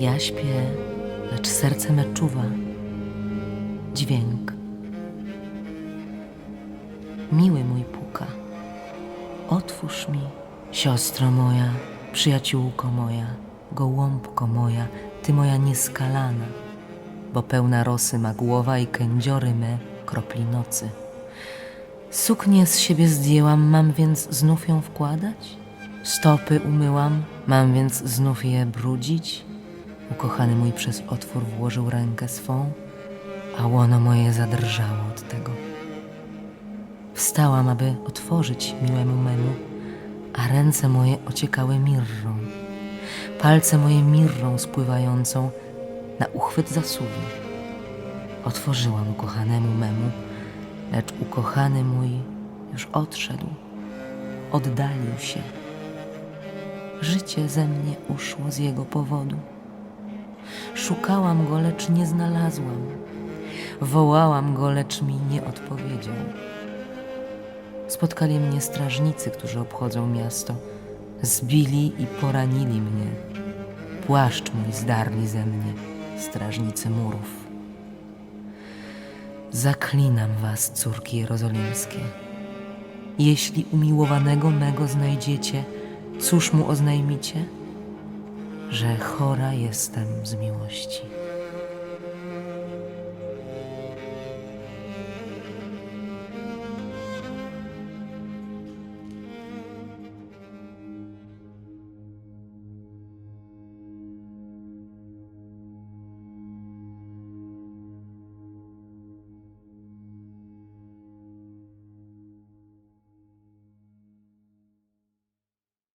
Ja śpię, lecz serce me czuwa. Dźwięk. Miły mój puka. Otwórz mi, siostro moja, przyjaciółko moja, gołąbko moja, ty moja nieskalana, bo pełna rosy ma głowa i kędziory me kropli nocy. Suknię z siebie zdjęłam, mam więc znów ją wkładać? Stopy umyłam, mam więc znów je brudzić? Ukochany mój przez otwór włożył rękę swą, a łono moje zadrżało od tego. Wstałam, aby otworzyć miłemu memu, a ręce moje ociekały mirrą. Palce moje mirrą spływającą na uchwyt zasuwy. Otworzyłam ukochanemu memu, lecz ukochany mój już odszedł, oddalił się. Życie ze mnie uszło z jego powodu. Szukałam go, lecz nie znalazłam. Wołałam go, lecz mi nie odpowiedział. Spotkali mnie strażnicy, którzy obchodzą miasto. Zbili i poranili mnie. Płaszcz mój zdarli ze mnie, strażnicy murów. Zaklinam was, córki jerozolimskie. Jeśli umiłowanego mego znajdziecie, cóż mu oznajmicie? Że chora jestem z miłości.